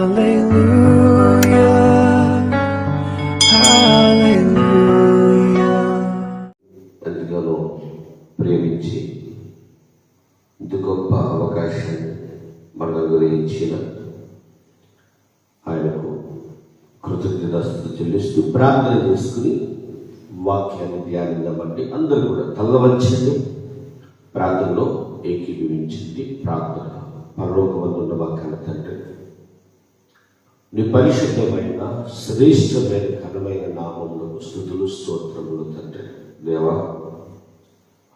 Hallelujah. ఎంతగానో ప్రేమించి ఇంత గొప్ప అవకాశం మనకు గురించిన ఆయనకు కృతజ్ఞతలు చెల్లిస్తూ ప్రార్థన చేసుకుని వాక్యాన్ని ధ్యానించబట్టి అందరూ కూడా తల్లవచ్చండి ప్రార్థనలో ఏకీభవించింది ప్రార్థన పరలోకమందున్న వాక్యాల తండ్రి నీ పరిశుద్ధమైన శ్రేష్టమైన ఘనమైన నామములు స్థుతులు స్తోత్రములు తండ్రి. దేవా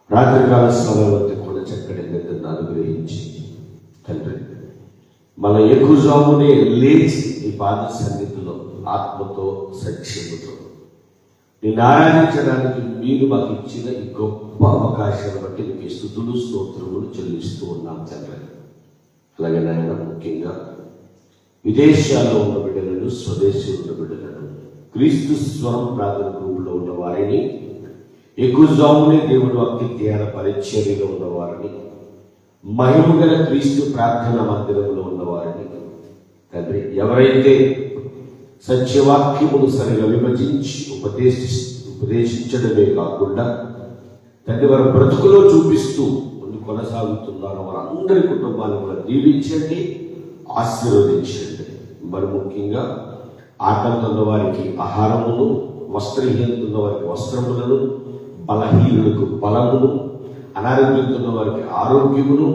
రాత్రికాల సమయంలో కూడా చక్కటి నిద్రను అనుగ్రహించి తండ్రి మన ఎక్కువజామునే లేచి ఈ పాద సన్నిధిలో ఆత్మతో సత్యముతో నేను ఆరాధించడానికి మీరు మాకు ఇచ్చిన ఈ గొప్ప అవకాశాన్ని బట్టి మీకు స్థుతులు స్తోత్రములు చెల్లిస్తూ ఉన్నాం తండ్రి. అలాగే నాయన ముఖ్యంగా విదేశాల్లో ఉన్న బిడ్డలను స్వదేశీ ఉన్న బిడ్డలను క్రీస్తు స్వరం ప్రార్థన గ్రూపులో ఉన్న వారిని ఎక్కువజామునే దేవుడు వాక్య ధ్యాన పరిచర్యలో ఉన్న వారిని క్రీస్తు ప్రార్థన మందిరంలో ఉన్న వారిని. తండ్రి ఎవరైతే సత్యవాక్యమును సరిగా విభజించి ఉపదేశి ఉపదేశించడమే కాకుండా తండ్రి వారి బ్రతుకులో చూపిస్తూ ముందు కొనసాగుతున్నారు వారందరి కుటుంబాన్ని కూడా దీవించండి ఆశీర్వదించండి. మరి ముఖ్యంగా ఆకలితో వారికి ఆహారమును వస్త్రహీనతున్న వారికి వస్త్రములను బలహీనులకు బలమును అనారోగ్యంతో వారికి ఆరోగ్యమును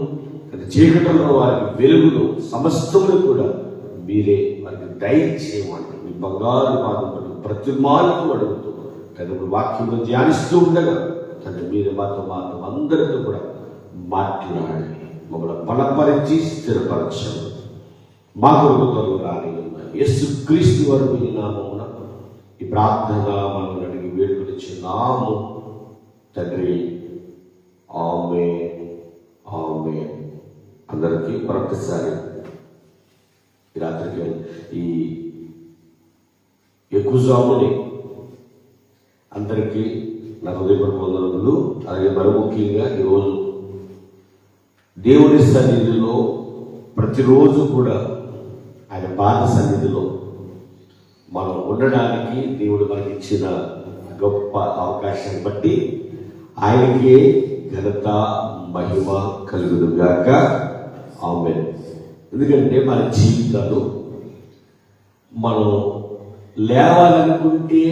అది చీకటిలో వారికి వెలుగును సమస్తమును కూడా మీరే వారికి దయచేయమండి మీ బంగారు పాదములు ప్రతి మార్గం అడుగుతూ కనుక వాక్యంలో ధ్యానిస్తూ ఉండగా తండ్రి మీరు మాతో మాతో అందరితో కూడా మాట్లాడండి మమ్మల్ని బలపరిచి స్థిరపరచండి. మా కొరకు రాని యస్సు క్రీస్తు వరకు ఈ నామమున ఈ ప్రార్థనగా మనం అడిగి వేడుకొని నాము తండ్రి ఆమె ఆమె అందరికీ మరొకసారి రాత్రికి ఈ ఎక్కువజాముని అందరికీ నా హృదయపూర్వక వందనములు అలాగే మరి ముఖ్యంగా ఈరోజు దేవుని సన్నిధిలో ప్రతిరోజు కూడా ఆయన పాత సన్నిధిలో మనం ఉండడానికి దేవుడు మనకి ఇచ్చిన గొప్ప అవకాశాన్ని బట్టి ఆయనకే ఘనత మహిమ కలుగునుగాక ఆమె ఎందుకంటే మన జీవితాలు మనం లేవాలనుకుంటే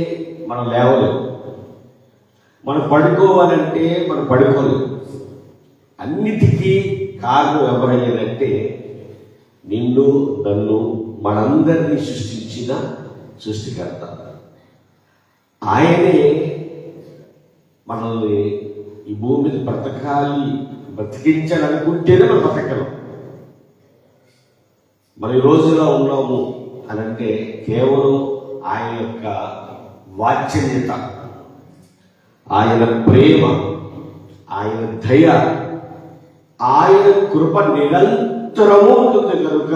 మనం లేవలేము మనం పడుకోవాలంటే మనం పడుకోలేము అన్నిటికీ కారణం ఎవరయ్యారంటే నిన్ను నన్ను మనందరినీ సృష్టించిన సృష్టికర్త. ఆయనే మనల్ని ఈ భూమి మీద బ్రతకాలి బ్రతికించాలనుకుంటేనే మనం బ్రతకలం మనం ఈ రోజులో ఉన్నాము అని అంటే కేవలం ఆయన యొక్క వాత్సల్యత ఆయన ప్రేమ ఆయన దయ ఆయన కృప ఉత్తరము ఉంటుంది కనుక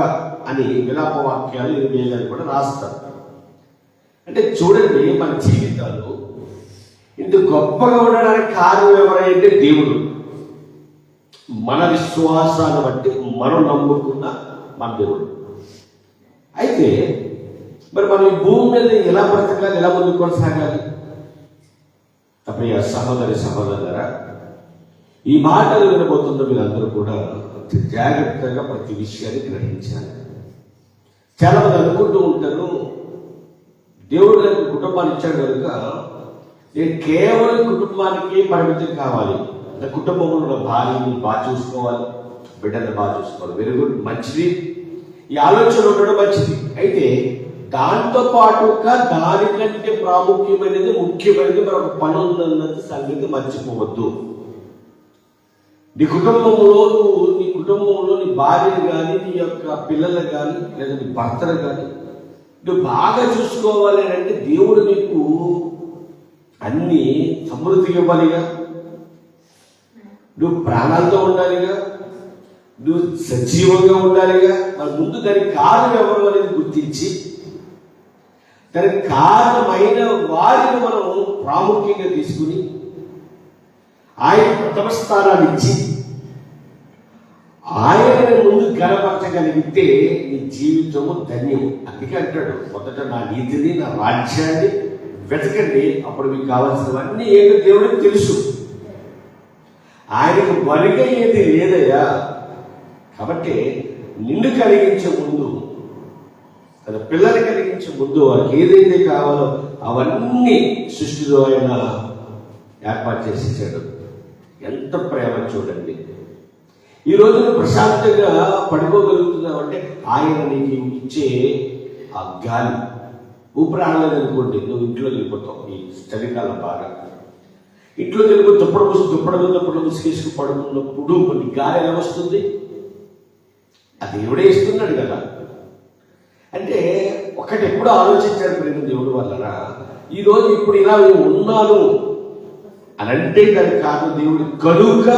అని విలాప వాక్యాలు ఇరవై కూడా రాస్తారు. అంటే చూడండి మన జీవితాలు ఇంత గొప్పగా ఉండడానికి కారణం ఎవరైతే దేవుడు? మన విశ్వాసాన్ని బట్టి మనం నమ్ముకున్న మన దేవుడు. అయితే మరి మనం ఈ భూమి మీద ఎలా బ్రతకాలి ఎలా ముందు కొనసాగాలి? ప్రియ సహోదరి సహోదరులరా ఈ మాటలు వినబోతున్న వీళ్ళందరూ కూడా జాగ్రత్తగా ప్రతి విషయాన్ని గ్రహించాలి. చాలా మంది అనుకుంటూ ఉంటారు దేవుడు నాకు కుటుంబాన్ని ఇచ్చాడు కనుక నేను కేవలం కుటుంబానికి పరిమితం కావాలి. నా కుటుంబంలో ఉన్న భార్యని బాగా చూసుకోవాలి బిడ్డల్ని బాగా చూసుకోవాలి. వెరీ గుడ్ మంచిది. ఈ ఆలోచన ఉండడం మంచిది. అయితే దాంతో పాటుగా దానికంటే ప్రాముఖ్యమైనది ముఖ్యమైనది మరొక పని ఉందన్నది సంగతి మర్చిపోవద్దు. నీ కుటుంబంలో నువ్వు నీ కుటుంబంలో నీ భార్యను కానీ నీ యొక్క పిల్లలు కానీ లేదా నీ భర్తను కానీ నువ్వు బాగా చూసుకోవాలి అని అంటే దేవుడు నీకు అన్ని సమృద్ధిగా ఇవ్వాలిగా. నువ్వు ప్రాణాలతో ఉండాలిగా. నువ్వు సజీవంగా ఉండాలిగా. మరి ముందు దానికి కారణం ఎవరు అనేది గుర్తించి దానికి కారణమైన వారిని మనం ప్రాముఖ్యంగా తీసుకుని ఆయన ప్రథమ స్థానాన్ని ఇచ్చి ఆయన ముందు గనపరచగలిగితే నీ జీవితము ధన్యం అందుకే అంటాడు మొదట నా నీతిని నా రాజ్యాన్ని వెతకండి. అప్పుడు మీకు కావాల్సినవన్నీ ఏంటో దేవుడికి తెలుసు. ఆయనకు వరిగయ్యేది లేదయ్యా. కాబట్టి నిన్ను కలిగించే ముందు తన పిల్లలు కలిగించే ముందు వారికి ఏదైతే కావాలో అవన్నీ సృష్టిలో ఆయన ఏర్పాటు చేసేసాడు ఎంత ప్రేమ చూడండి. ఈ రోజున ప్రశాంతంగా పడుకోగలుగుతున్నావు అంటే ఆయన నీకు ఇచ్చే ఆ గాలి. ఊపిరాడలేదు అనుకోండి నువ్వు ఇంట్లో వెళ్ళిపోతావు ఈ చలికాలం బాగా ఇంట్లో వెళ్ళిపోయి దుప్పడ పూసి దుప్పడ దుప్పడ ముసుగేసుకు పడుకున్నప్పుడు కొన్ని గాలి ఎలా వస్తుంది? అది దేవుడే ఇస్తున్నాడు కదా. అంటే ఒకటి ఎప్పుడు ఆలోచించాడు ప్రేమ దేవుడు వల్లరా. ఈరోజు ఇప్పుడు ఇలా ఉన్నాను. అని అంటే దాని కాదు దేవుడు కనుక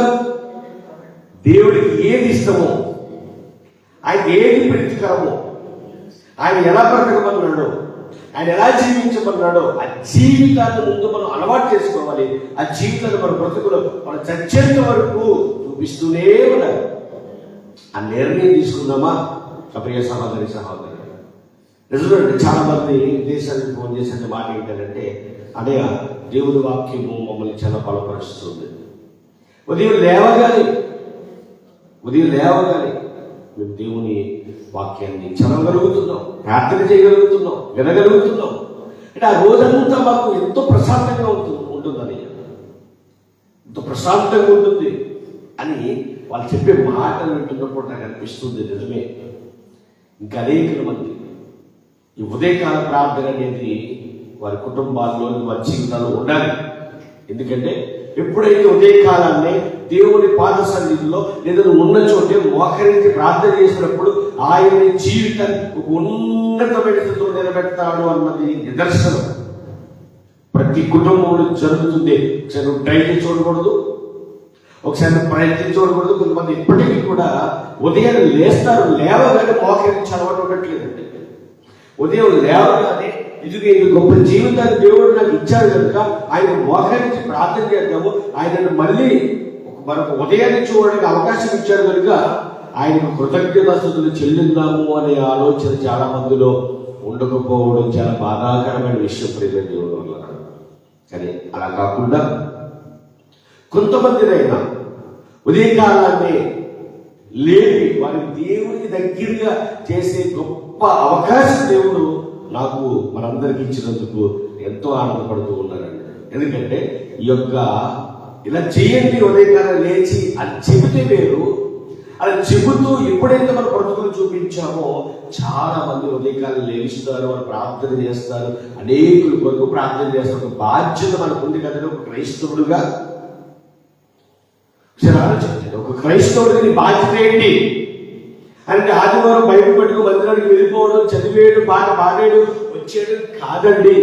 దేవుడికి ఏది ఇష్టమో ఆయన ఏది ప్రీతికరమో ఆయన ఎలా బ్రతకమన్నాడో ఆయన ఎలా జీవించమన్నాడో ఆ జీవితాన్ని ముందు మనం అలవాటు చేసుకోవాలి. ఆ జీవితాన్ని మన బ్రతుకులో మనం చచ్చేంత వరకు చూపిస్తూనే ఉన్నారు ఆ నిర్ణయం తీసుకుందామా? ప్రియ సహోదరి సహోదరి నిజమండి చాలా మంది దేశానికి ఫోన్ చేసే మాట ఏంటంటే అదే దేవుడి వాక్యము మమ్మల్ని చాలా బలపరుస్తుంది. ఉదయం లేవగానే ఉదయం లేవగానే మేము దేవుని వాక్యాన్ని చదవగలుగుతున్నాం ప్రార్థన చేయగలుగుతున్నాం వినగలుగుతున్నాం. అంటే ఆ రోజంతా మాకు ఎంతో ప్రశాంతంగా ఉంటుంది ఉంటుందని ఎంతో ప్రశాంతంగా ఉంటుంది అని వాళ్ళు చెప్పే మాటలు వింటున్నప్పుడు నాకు అనిపిస్తుంది నిజమే. ఇంకా అనేక మంది ఈ ఉదయకాల ప్రార్థన అనేది వారి కుటుంబాల్లో వారి జీవితాలు ఉండాలి. ఎందుకంటే ఎప్పుడైతే ఉదయకాలాన్ని దేవుని పాద సన్నిధిలో ఏదైనా ఉన్న చోటే మోకరించి ప్రార్థన చేసినప్పుడు ఆయన జీవితాన్ని ఒక ఉన్నతమైన స్థితిలో నిలబెడతాడు అన్నది నిదర్శనం. ప్రతి కుటుంబంలో జరుగుతుంది ఒకసారి నువ్వు చూడకూడదు ఒకసారి ప్రయత్నం చూడకూడదు. కొంతమంది ఇప్పటికీ కూడా ఉదయం లేస్తారు లేవగానే మోకరించి అలవాటు ఉండట్లేదండి. ఉదయం లేవగానే ఇది ఇది గొప్ప జీవితాన్ని దేవుడు నాకు ఇచ్చాడు కనుక ఆయన మోహరించి ప్రార్థన చేద్దాము. ఆయనను మళ్ళీ మనకు ఉదయాన్ని చూడడానికి అవకాశం ఇచ్చాడు కనుక ఆయనకు కృతజ్ఞతాస్థుతులు చెల్లిందాము అనే ఆలోచన చాలా మందిలో ఉండకపోవడం చాలా బాధాకరమైన విషయం ప్రేమ దేవుడు వల్ల కానీ అలా కాకుండా కొంతమందినైనా ఉదయకాలాన్ని లేని వారి దేవునికి దగ్గరగా చేసే గొప్ప అవకాశం దేవుడు నాకు మనందరికి ఇచ్చినందుకు ఎంతో ఆనందపడుతూ ఉన్నానండి. ఎందుకంటే ఈ యొక్క ఇలా చేయండి ఉదయకాలం లేచి అది చెబితే వేరు. అది చెబుతూ ఎప్పుడైతే మన బ్రతుకులు చూపించామో చాలా మంది ఉదయకాలం లేవిస్తారు వారు ప్రార్థన చేస్తారు. అనేకుల కొరకు ప్రార్థన చేస్తారు. ఒక బాధ్యత మనకు ఉంది కదా ఒక క్రైస్తవుడుగా ఒకసారి ఆలోచించండి. ఒక క్రైస్తవుడికి బాధ్యత ఏంటి? అండ్ ఆదివారం బయట పట్టుకు మందిరానికి వెళ్ళిపోవడం చదివేయడం పాట పాడేయడం వచ్చేయడం కాదండి.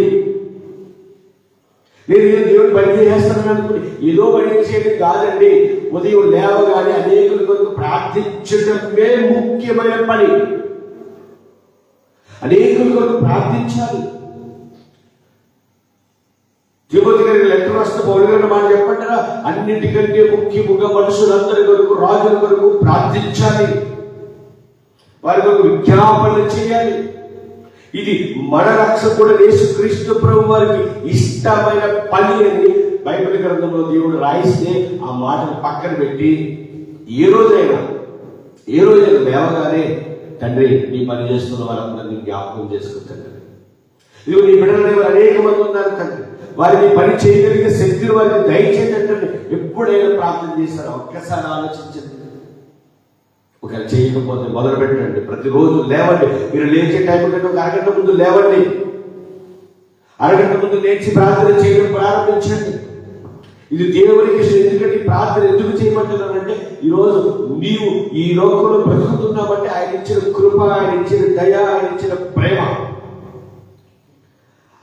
నేను ఏదో దేవుడు పని చేస్తాను అనుకుని ఏదో పని చేయడం కాదండి. ఉదయం లేవగానే అనేకుల కొరకు ప్రార్థించడమే ముఖ్యమైన పని. అనేకుల కొరకు ప్రార్థించాలి. తిరుపతి గారికి లెటర్ రాష్ట్ర పౌరు గారు మాట చెప్పంటారా? అన్నిటికంటే ముఖ్యముగా మనుషులందరి కొరకు రాజుల కొరకు ప్రార్థించాలి. వారి కొరకు విజ్ఞాపన చేయాలి. ఇది మన రక్షకుడు యేసుక్రీస్తు ప్రభు వారికి ఇష్టమైన పని అని బైబిల్ గ్రంథంలో దేవుడు రాయిస్తే ఆ మాటను పక్కన పెట్టి ఏ రోజైనా ఏ రోజైనా లేవగానే తండ్రి నీ పని చేస్తున్న వారందరినీ జ్ఞాపకం చేసుకుంటాను ఇదిగో నీ బిడ్డలనే అనేక మంది ఉన్నారు తండ్రి. వారిని పని చేయగలిగే శక్తిని వారిని దయచేటట్టు ఎప్పుడైనా ప్రార్థన చేస్తారో ఒక్కసారి ఆలోచించండి. ఒకవేళ చేయకపోతే మొదలు పెట్టండి ప్రతిరోజు లేవండి. మీరు లేచే టైం కంటే ఒక అరగంట ముందు లేవండి. అరగంట ముందు లేచి ప్రార్థన చేయడం ప్రారంభించండి. ఇది దేవునికి ఎందుకంటే ప్రార్థన ఎందుకు చేయమంటున్నానంటే ఈరోజు నీవు ఈ లోకంలో బ్రతుకుతున్నామంటే ఆయన ఇచ్చిన కృప ఆయన ఇచ్చిన దయ ఆయన ఇచ్చిన ప్రేమ.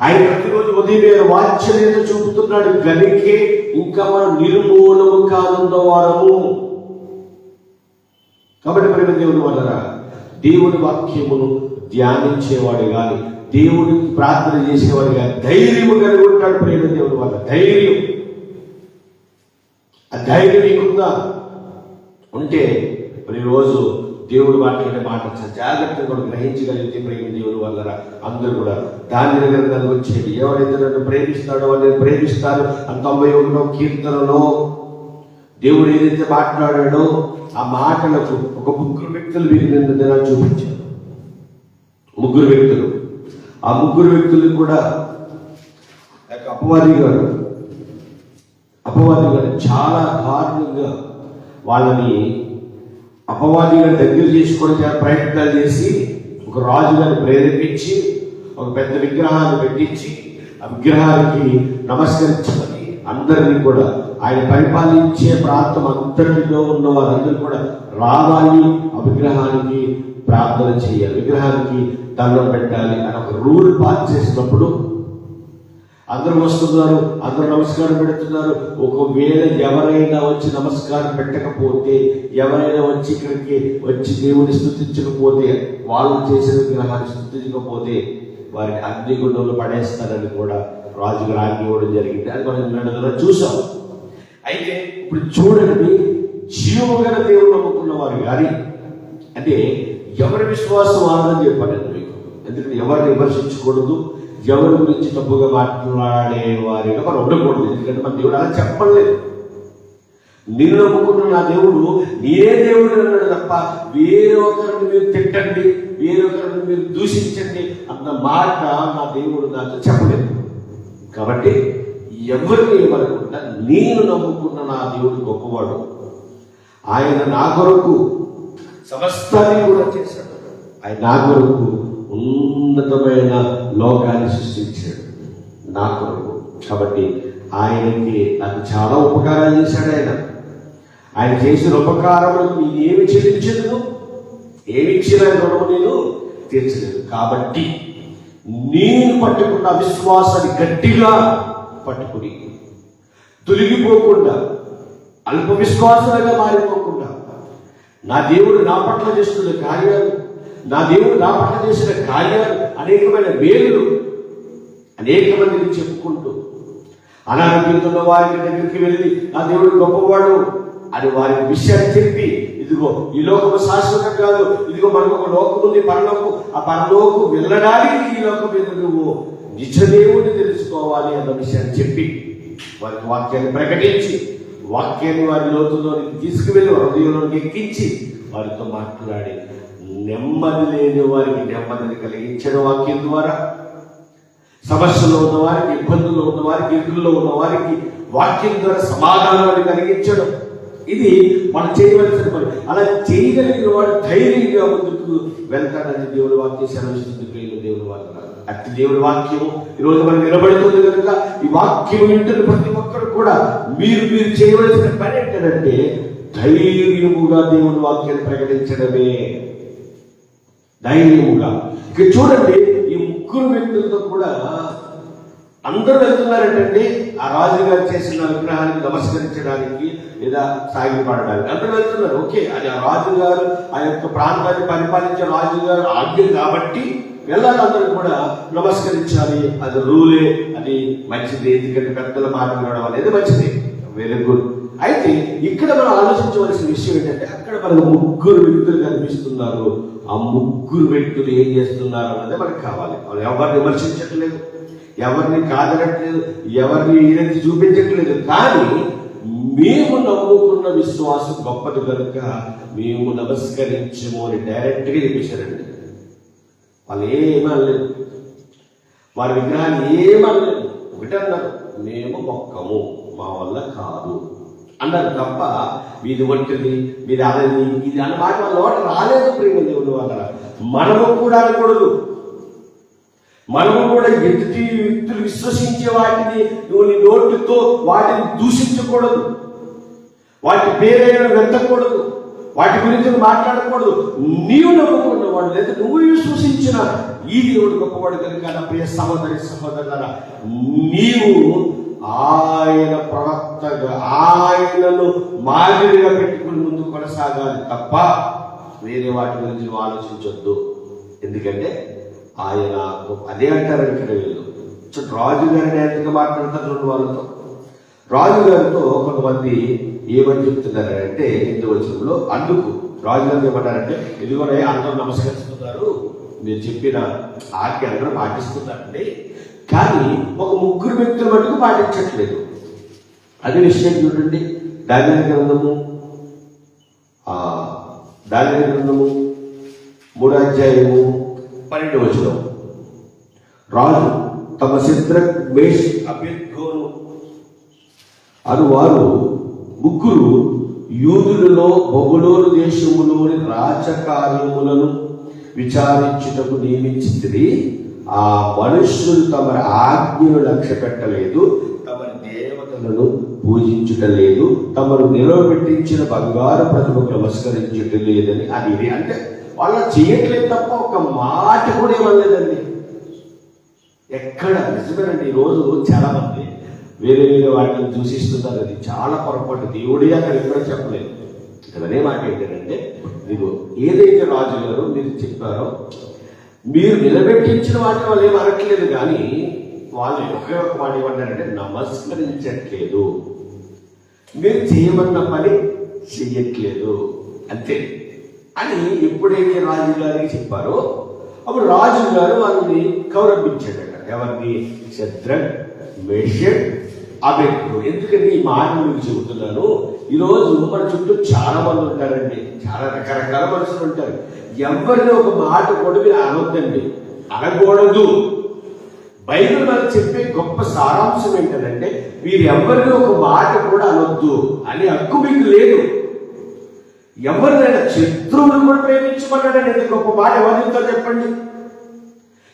ఆయన ప్రతిరోజు ఉదయం వాత్సల్యత చూపుతున్నాడు. గనికే ఇంకా మనం నిర్మూలము కానున్న వారము. కాబట్టి ప్రేమ దేవుని వలన దేవుని వాక్యమును ధ్యానించేవాడు కానీ దేవుడికి ప్రార్థన చేసేవాడు కానీ ధైర్యము కలిగి ఉంటాడు ప్రేమ దేవుని వల్ల ధైర్యం. ఆ ధైర్యం నీకుందా? ఉంటే ప్రతిరోజు దేవుడు మాట్లాడే మాట జాగ్రత్తగా కూడా గ్రహించగలిగితే ప్రేమ దేవుడు వల్ల అందరూ కూడా దాని గ్రంథాలు వచ్చేది ఎవరైతే నన్ను ప్రేమిస్తాడో వాళ్ళని ప్రేమిస్తారు. ఆ తొంభై ఒకటో కీర్తనలో దేవుడు ఏదైతే మాట్లాడాడో ఆ మాటలకు ఒక ముగ్గురు వ్యక్తులు వీరి నిన్న దినాలు చూపించారు. ముగ్గురు వ్యక్తులు. ఆ ముగ్గురు వ్యక్తులు కూడా అపవాది గారు అపవాది గారు చాలా దారుణంగా వాళ్ళని అపవాది గారి దగ్గర చేసుకొని చాలా ప్రయత్నాలు చేసి ఒక రాజు గారిని ప్రేరేపించి ఒక పెద్ద విగ్రహాన్ని పెట్టించి ఆ విగ్రహానికి నమస్కరించమని అందరినీ కూడా ఆయన పరిపాలించే ప్రాంతం అంతటిలో ఉన్న వారందరూ కూడా రావాలి విగ్రహానికి ప్రార్థన చేయాలి. విగ్రహానికి దండం పెట్టాలి అని ఒక రూల్ పాస్ చేసినప్పుడు అందరూ వస్తున్నారు అందరూ నమస్కారం పెడుతున్నారు. ఒకవేళ ఎవరైనా వచ్చి నమస్కారం పెట్టకపోతే ఎవరైనా వచ్చి ఇక్కడికి వచ్చి దేవుని స్థుతించకపోతే వాళ్ళు చేసిన విగ్రహాన్ని స్థుతించకపోతే వారిని అగ్నిగుండంలో పడేస్తారని కూడా రాజుగారు ఆజ్ఞ ఇవ్వడం జరిగింది. అది మనం నిన్నటి చూసాం. అయితే ఇప్పుడు చూడండి జీవగల దేవుడు నమ్ముకున్న వారు కానీ అంటే ఎవరి విశ్వాసం ఆనందం చెప్పండి మీకు. ఎందుకంటే ఎవరిని విమర్శించకూడదు ఎవరి గురించి తప్పుగా మాట్లాడే వారిగా మనం ఉండకూడదు. ఎందుకంటే మన దేవుడు అలా చెప్పలేదు. నిన్ను నమ్ముకున్న నా దేవుడు నేనే దేవుడు అన్నాడు తప్ప వేరొకరిని మీరు తిట్టండి వేరొకరిని మీరు దూషించండి అన్న మాట నా దేవుడు నాతో చెప్పలేదు. కాబట్టి ఎవరిని ఇవ్వకుండా నేను నమ్ముకున్న నా దేవుడు గొప్పవాడు. ఆయన నా కొరకు సమస్తాన్ని కూడా చేశాడు. ఆయన నా కొరకు ఉన్నతమైన లోకాన్ని సృష్టించాడు. నా కొరకు. కాబట్టి ఆయనకి నాకు చాలా ఉపకారాలు చేశాడు ఆయన. ఆయన చేసిన ఉపకారములకు నేను ఏమి చెల్లించదు ఏమి ఇచ్చిన రుణము నేను తీర్చలేదు. కాబట్టి నేను పట్టుకున్న విశ్వాసాన్ని గట్టిగా పట్టుకుని తొలగిపోకుండా అల్ప విశ్వాసాలుగా మారిపోకుండా నా దేవుడు నా పట్ల చేస్తున్న కార్యాలు నా దేవుడు నా పట్ల చేసిన కార్యాలు అనేకమైన మేలులు అనేక మందిని చెప్పుకుంటూ అనారోగ్యంతో వారికి దగ్గరికి వెళ్ళి నా దేవుడు గొప్పవాడు అని వారికి విషయాన్ని చెప్పి ఇదిగో ఈ లోకము శాశ్వతం కాదు. ఇదిగో మనకు ఒక లోకం ఉంది పరలోకం ఆ పరలోకం వెళ్ళడానికి ఈ లోకం మీద నువ్వు నిజ దేవుడిని తెలుసుకోవాలి అన్న విషయాన్ని చెప్పి వారికి వాక్యాన్ని ప్రకటించి వాక్యాన్ని వారి లోతులోనికి తీసుకువెళ్ళి హృదయంలోకి ఎక్కించి వారితో మాట్లాడి నెమ్మది లేని వారికి నెమ్మదిని కలిగించడం వాక్యం ద్వారా సమస్యలో ఉన్న వారికి ఇబ్బందుల్లో ఉన్న వారికి ఇరుకుల్లో ఉన్న వారికి వాక్యం ద్వారా సమాధానాన్ని కలిగించడం. ఇది మనం చేయవలసిన పని. అలా చేయగలిగిన వాడు ధైర్యంగా ముందుకు వెళ్తాడని దేవుడి వాక్యం సెలవిస్తుంది. అతి దేవుడి వాక్యం వాక్యము ఈరోజు మనం నిలబడుతుంది కనుక ఈ వాక్యం వింటున్న ప్రతి ఒక్కరు కూడా మీరు మీరు చేయవలసిన పని ఏంటంటే ధైర్యముగా దేవుని వాక్యాన్ని ప్రకటించడమే. ధైర్యముగా. ఇక చూడండి ఈ ముగ్గురు వ్యక్తులతో కూడా అందరూ వెళ్తున్నారంటే ఆ రాజుగారు చేసిన విగ్రహాన్ని నమస్కరించడానికి లేదా సాగిపడడానికి. అందరూ వెళ్తున్నారు. ఓకే అది ఆ రాజుగారు ఆ యొక్క ప్రాంతాన్ని పరిపాలించే రాజుగారు ఆజ్ఞ కాబట్టి వెళ్ళాలి అందరూ కూడా నమస్కరించాలి. అది రూలే అది మంచిది. ఎందుకంటే పెద్దల మాట వినడం అనేది మంచిది. వెరీ గుడ్ అయితే ఇక్కడ మనం ఆలోచించవలసిన విషయం ఏంటంటే అక్కడ మనకు ముగ్గురు వ్యక్తులు కనిపిస్తున్నారు. ఆ ముగ్గురు వ్యక్తులు ఏం చేస్తున్నారు అన్నది మనకు కావాలి. వాళ్ళు ఎవరిని విమర్శించట్లేదు. ఎవరిని కాదనట్లేదు. ఎవరిని ఈయనకి చూపించట్లేదు. కానీ మేము నమ్ముకున్న విశ్వాసం గొప్పది కనుక మేము నమస్కరించము అని డైరెక్ట్గా చెప్పేశారండి. వాళ్ళు ఏమనలేదు వారి విగ్రహాన్ని ఏమనలేదు ఒకటే అన్నారు మేము మొక్కము మా వల్ల కాదు. అన్నారు తప్ప మీది ఒంటిది మీది అదని ఇది అన్న మాట వాళ్ళ రాలేదు ప్రేమ దేవుడు వల్ల మనము కూడా అనకూడదు. మనము కూడా ఎదుటి వ్యక్తులు విశ్వసించే వాటిని నువ్వు నీ నోటితో వాటిని దూషించకూడదు. వాటి పేరైన వెతకూడదు వాటి గురించి మాట్లాడకూడదు. నీవు నమ్ముకున్నవాడు లేదా నువ్వు విశ్వసించిన ఈ దేవుడు గొప్పవాడు కనుక నా ప్రియ సహోదరి సహోదరుల నీవు ఆయన ప్రవక్తగా ఆయనను మాదిరిగా పెట్టుకుని ముందు కొనసాగాలి తప్ప వేరే వాటి గురించి నువ్వు ఆలోచించొద్దు. ఎందుకంటే ఆయన అదే అంటారు ఇక్కడ వీళ్ళు. రాజు గారి ఎంతగా మాట్లాడతారు రెండు వాళ్ళతో? రాజుగారితో కొంతమంది ఏమని చెప్తున్నారంటే హిందూ వచనంలో అందుకు. రాజుగారు ఏమంటారంటే ఇదిగోనే అందరూ నమస్కరిస్తున్నారు. మీరు చెప్పిన ఆజ్ఞ అందరూ పాటిస్తున్నారండి. కానీ ఒక ముగ్గురు వ్యక్తులు మటుకు పాటించట్లేదు. అదే విషయం చూడండి. దాని గ్రంథము దాని గ్రంథము మూడో అధ్యాయము పన్నెండు వచనం. రాజు తమ చిత్ర మేష్ అభ్యర్థి అను వారు ముగ్గురు యూదులలో బొగులోను దేశములోని రాజకార్యములను విచారించుటకు నియమించింది ఆ మనుష్యులు తమ ఆజ్ఞను లక్ష్య పెట్టలేదు తమ దేవతలను పూజించుట లేదు తమను నిలవబెట్టించిన బంగారు ప్రతిభకు నమస్కరించుట లేదని అది ఇది అంటే వాళ్ళు చేయట్లేదు తప్ప ఒక మాట కూడా ఇవ్వలేదండి. ఎక్కడ నిజమేనండి ఈరోజు చాలా మంది వేరే వేరే వాటిని దూషిస్తున్నారు అది చాలా పొరపాటు. దేవుడే అక్కడ ఎక్కడ చెప్పలేదు. ఇక్కడ అదే మాట ఏంటంటే మీరు ఏదైతే రాజు గారు మీరు చెప్పారో మీరు నిలబెట్టించిన వాటిని వాళ్ళు ఏం అనట్లేదు కానీ వాళ్ళు ఒకే ఒక మాట ఏమన్నారంటే నమస్కరించట్లేదు. మీరు చేయమన్న పని చెయ్యట్లేదు. అంతే. అని ఎప్పుడైతే రాజు గారికి చెప్పారో అప్పుడు రాజు గారు వాళ్ళని గౌరవించాడట ఎవరిని? శత్రక్ మేషక్ అబెక్కు ఎందుకంటే ఈ మాట మీకు చెబుతున్నాను ఈరోజు మన చుట్టూ చాలా మంది ఉంటారండి. చాలా రకరకాల మనుషులు ఉంటారు. ఎవరిని ఒక మాట కూడా మీరు అనొద్దండి. అనకూడదు. బైబిల్ మనకు చెప్పే గొప్ప సారాంశం ఏంటంటే మీరు ఎవరిని ఒక మాట కూడా అనొద్దు అని హక్కు మీకు లేదు. ఎవరినైనా శత్రువులు కూడా ప్రేమించమన్నాడని గొప్ప మాట ఎవరు చెప్తారు చెప్పండి?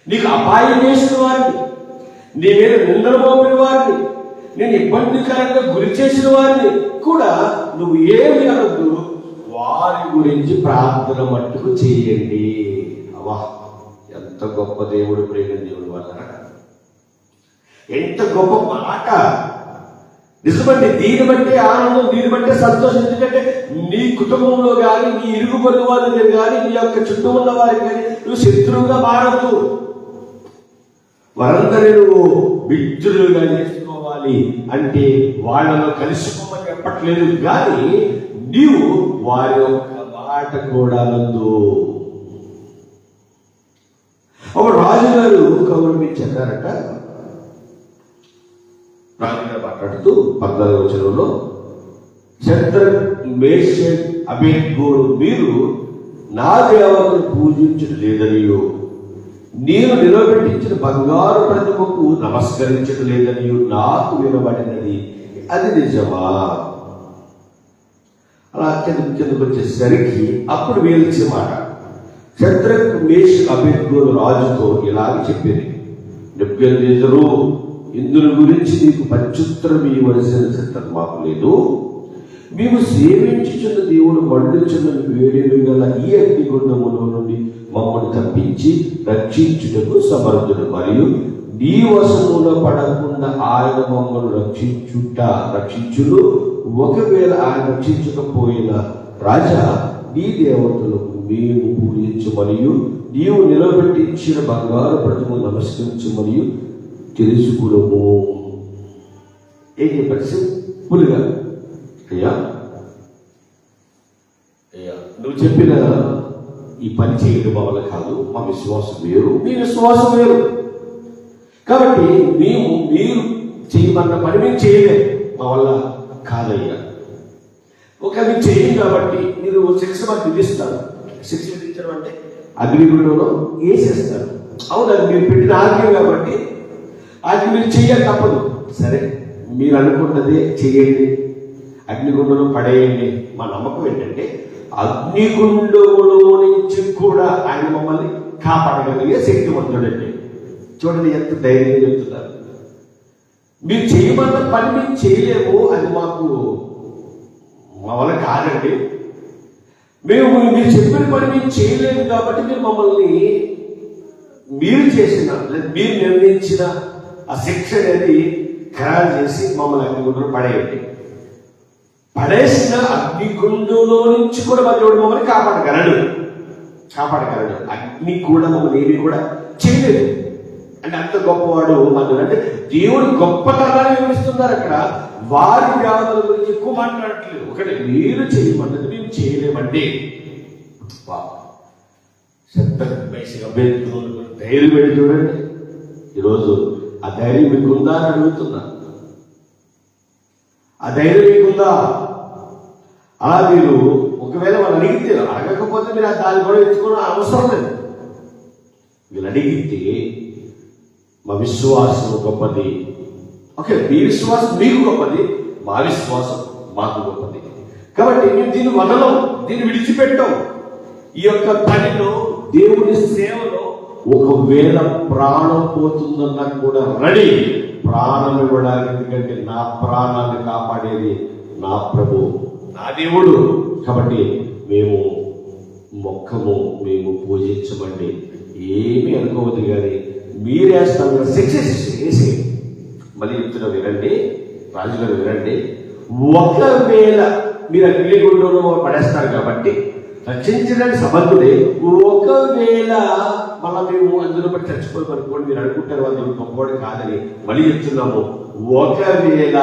నీకు అపాయం చేసిన వారిని. నీ మీద నిందలు మోపిన వారిని నేను ఇబ్బందికరంగా గురి చేసిన వారిని కూడా నువ్వు ఏమి అనొద్దు. వారి గురించి ప్రార్థన మట్టుకు చేయండి. అవా ఎంత గొప్ప దేవుడు ప్రేమ దేవుడు వల్ల ఎంత గొప్ప మాట. నిజమండి దీని బట్టి ఆనందం దీని బట్టి సంతోషం. ఎందుకంటే నీ కుటుంబంలో కానీ నీ ఇరుగు పొరుగు వారి కానీ నీ యొక్క చుట్టూ ఉన్న వారికి కానీ నువ్వు శత్రువుగా మారద్దు. వారందరూ నువ్వు మిత్రులుగా చేసుకోవాలి అంటే వాళ్ళలో కలిసిపోమని చెప్పట్లేదు కానీ నీవు వారి యొక్క మాట కూడా నందు. ఒక రాజుగారు గౌరవించారట రాజుగారు మాట్లాడుతూ పద్నాలుగు వచనంలో చంద్ర మేషన్ అభిజ్ఞుడు మీరు నా దేవతను పూజించడం లేదనియో. నేను నిలబెట్టించిన బంగారు ప్రతిమకు నమస్కరించడం లేదని నాకు వినబడినది. అది నిజమా? అలా కింద కిందకు వచ్చేసరికి అప్పుడు వేల్చే మాట. శత్రుక్ మేష్ అభిజ్ఞులు రాజుతో ఇలాగ చెప్పింది. నిప్యలు ఇందుల గురించి నీకు ప్రత్యుత్తరం ఇవ్వవలసిన చిత్రం మాకు లేదు. మేము సేవించుచున్న దేవుడు మండుచున్న వేడిమి గల ఈ అగ్నిగుండములో నుండి మమ్మల్ని తప్పించి రక్షించుటకు సమర్థుడు. మరియు నీ వశములో పడకుండా ఆయన మమ్మల్ని రక్షించుట రక్షించును. ఒకవేళ ఆయన రక్షించకపోయిన రాజా నీ దేవతలకు మేము పూజించు మరియు నీవు నిలబెట్టించిన బంగారు ప్రతిమ నమస్కరించు మరియు తెలుసుకునము. ఏం చెప్పారు? సింపుల్గా అయ్యా. అయ్యా. నువ్వు చెప్పిన ఈ పని చేయడం మా వల్ల కాదు మా విశ్వాసం వేరు. మీ విశ్వాసం వేరు. కాబట్టి మేము మీరు చేయమన్న పని మేము చేయలేము మా వల్ల కాదయ్యా. ఒక మీరు చేయం కాబట్టి మీరు శిక్ష మాకు విధిస్తారు. శిక్ష విధించడం అంటే? అగ్నిగుండంలో వేసేస్తారు. అవును అది మీరు పెట్టిన ఆజ్ఞ కాబట్టి. అది మీరు చెయ్యాలి తప్పదు. సరే మీరు అనుకున్నదే చెయ్యండి అగ్నిగుండంలో పడేయండి. మా నమ్మకం ఏంటంటే అగ్నిగుండములో నుంచి కూడా ఆయన మమ్మల్ని కాపాడగలిగే శక్తివంతుడండి. చూడండి ఎంత ధైర్యం చెప్తున్నారు. మీరు చేయమన్న పని మేము చేయలేము అది మాకు మా వల్ల కాదండి. మేము మీరు చెప్పిన పని మేము చేయలేము కాబట్టి మీరు మమ్మల్ని మీరు చేసిన లేదా మీరు నిర్ణయించిన ఆ శిక్ష అనేది ఖరారు చేసి మమ్మల్ని అగ్నిగుండంలో పడేయండి. పడేసిన అగ్నిగుండంలో నుంచి కూడా మరి దేవుడు మమ్మల్ని కాపాడగలడు. కాపాడగలడు. అగ్ని కూడా మమ్మల్ని ఏమి కూడా చేయలేదు. అంటే అంత గొప్పవాడు మన అంటే దేవుడు గొప్పతనాన్ని వివరిస్తున్నారు అక్కడ. వారి వ్యాధుల గురించి ఎక్కువ మాట్లాడట్లేదు. ఒకటి మీరు చేయమన్నది మేము చేయలేమండి ధైర్యం పెట్టి చూడండి. ఈరోజు ఆ ధైర్యం మీకుందా అని అడుగుతున్నా. ఆ ధైర్యం మీకుందా? అలా మీరు ఒకవేళ వాళ్ళు అడిగితే అడగకపోతే మీరు ఆ దాన్ని కూడా ఎంచుకోవడం అవసరం లేదు. వీళ్ళు అడిగితే మా విశ్వాసం గొప్పది. ఓకే మీ విశ్వాసం మీకు గొప్పది మా విశ్వాసం మాకు గొప్పది. కాబట్టి మేము దీన్ని వదలం దీన్ని విడిచిపెట్టాం. ఈ యొక్క పనిలో దేవుని సేవలో ఒకవేళ ప్రాణం పోతుందన్నా కూడా రెడీ. ప్రాణం ఇవ్వడానికి ఎందుకంటే నా ప్రాణాన్ని కాపాడేది నా ప్రభు నా దేవుడు. కాబట్టి మేము మొక్కము మేము పూజించమండి. ఏమీ అనుకోవద్దు కానీ మీరేస్తాం కదా సక్సెస్ చేసి మళ్ళీ చెప్తున్నా వినండి రాజుగారు వినండి. ఒకవేళ మీరు అగ్నిగుండంలో పడేస్తారు కాబట్టి రక్షించడానికి సమర్థుడే ఒకవేళ మళ్ళీ మేము అందులో బట్టి చచ్చిపోయి అనుకోండి మీరు అనుకుంటారు వాళ్ళు గొప్పవాడు కాదని మళ్ళీ చెప్తున్నాము. ఒకవేళ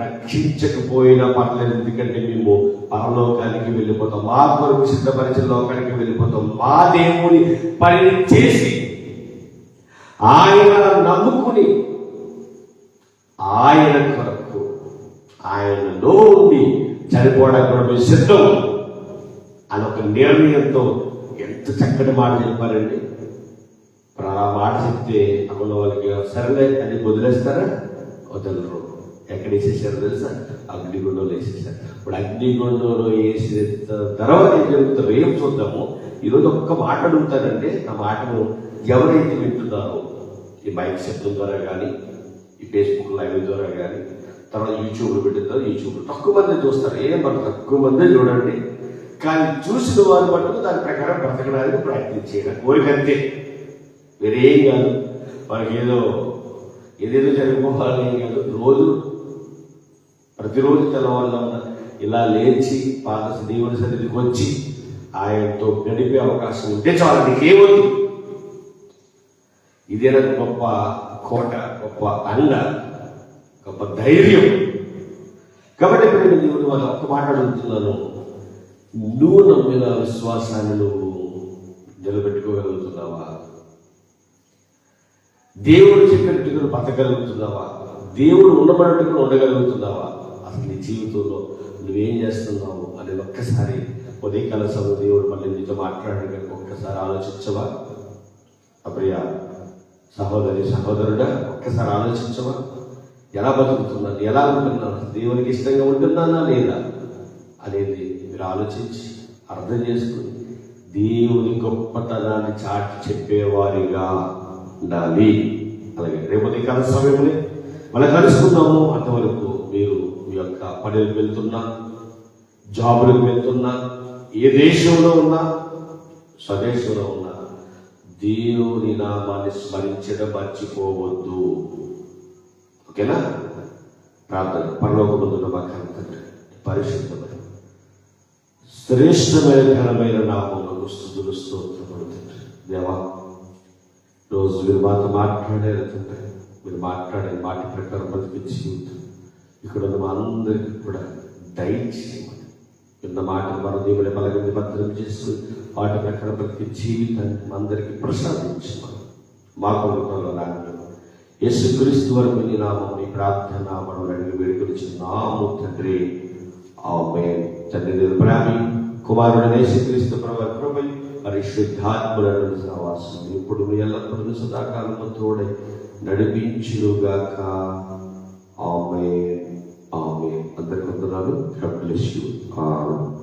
రక్షించకపోయినా పర్లేదు ఎందుకంటే మేము పరలోకానికి వెళ్ళిపోతాం? మా కొరకు సిద్ధపరిచిన లోకానికి వెళ్ళిపోతాం. మా దేవుని పని చేసి ఆయన నమ్ముకుని ఆయన కొరకు ఆయనలో ఉండి చనిపోవడానికి కూడా మేము సిద్ధం. అని ఒక నిర్ణయంతో ఎంత చక్కటి మాట చెప్పారండి. అలా మాట చెప్తే అమలు వాళ్ళకి సరేలే అని వదిలేస్తారా? వదలరు. ఎక్కడ వేసేసారు తెలుసా? అగ్నిగుండంలో వేసేసారు ఇప్పుడు అగ్నిగుండంలో వేసిన తర్వాత ఏం జరుగుతుందో ఏం చూద్దాము? ఈరోజు ఒక్క మాట అడుగుతారంటే ఆ మాటను ఎవరైతే వింటున్నారో ఈ మైక్ శబ్దం ద్వారా కానీ ఈ ఫేస్బుక్ లైవ్ ద్వారా కానీ తర్వాత యూట్యూబ్లో పెట్టుతారు యూట్యూబ్లో తక్కువ మంది చూస్తారు. ఏం మనం తక్కువ మందే చూడండి. కానీ చూసిన వారు మటుకు దాని ప్రకారం బ్రతకడానికి ప్రయత్నం చేయడం కోరిక అంతే. వేరేం కాదు. మనకి ఏదో ఏదేదో జరిగిపోవాలి కాదు. రోజు ప్రతిరోజు తెల్లవారుజామున ఇలా లేచి పాత దేవుని సన్నిధికి వచ్చి ఆయనతో గడిపే అవకాశం ఉంటే చాలు నీకేమొద్దు. ఇదే నాకు గొప్ప కోట గొప్ప అండ గొప్ప ధైర్యం. కాబట్టి ఇప్పుడు నేను దేవుని వాళ్ళు ఒక్క మాట్లాడుతున్నాను నువ్వు నమ్మిన విశ్వాసాన్ని నువ్వు నిలబెట్టుకోగలుగుతున్నావా? దేవుడు చెప్పినట్టుగా బతకగలుగుతున్నావా? దేవుడు ఉండబడినట్టుగా ఉండగలుగుతున్నావా? అసలు నీ జీవితంలో నువ్వేం చేస్తున్నావు అనేది ఒక్కసారి ఉదయకాల సమయం దేవుడు మళ్ళీ నీతో మాట్లాడాడు కనుక ఒక్కసారి ఆలోచించవా? అప్రియ సహోదరి సహోదరుడా ఒక్కసారి ఆలోచించవా? ఎలా బతుకుతున్నాను? ఎలా ఉంటున్నాను? దేవునికి ఇష్టంగా ఉంటున్నానా లేదా అనేది మీరు ఆలోచించి అర్థం చేసుకుని దేవుని గొప్పతనాన్ని చాటి చెప్పేవారిగా ఉండాలి. అలాగే రేపు కాల సమయంలో మనం కలుసుకుందాము. అంతవరకు ఈ యొక్క పనులకు వెళ్తున్నా జాబులకు వెళ్తున్నా ఏ దేశంలో ఉన్నా స్వదేశంలో ఉన్నా దేవుని నామాన్ని స్మరించడం మర్చిపోవద్దు. ఓకేనా? ప్రార్థన. పరలోకముందున్న మా తండ్రి పరిశుద్ధమైన శ్రేష్టమైన ఘనమైన నామములకు స్థుతులు స్తోత్రములు తండ్రి. దేవా రోజు మీరు మాతో మాట్లాడారు తండ్రి? మీరు మాట్లాడే మాట ప్రకారం బతికి జీవితం. ఇక్కడ ఉన్న మా అందరికీ కూడా దయచేయమని విన్న మాట మన దేవుని బలగని భద్రం చేస్తూ వాటి ప్రకారం ప్రతి జీవితాన్ని అందరికీ ప్రసాదించమని మా కొడుకులో నాన్న యేసుక్రీస్తు వరకు నీ నామం నీ ప్రార్థన మనం అడిగి వేడుకొచ్చిన నాము తండ్రి. ఆమె తండ్రి నిర్ప్రామి కుమారుడు యేసుక్రీస్తు ప్రభు కృపై పరిశుద్ధాత్మలను సహవాసం ఇప్పుడు మీ ఎల్లప్పుడూ సదాకాలము తోడై నడిపించుగాక ఆమె ఆమె అందరికి వందనాలు God bless you. ఆమె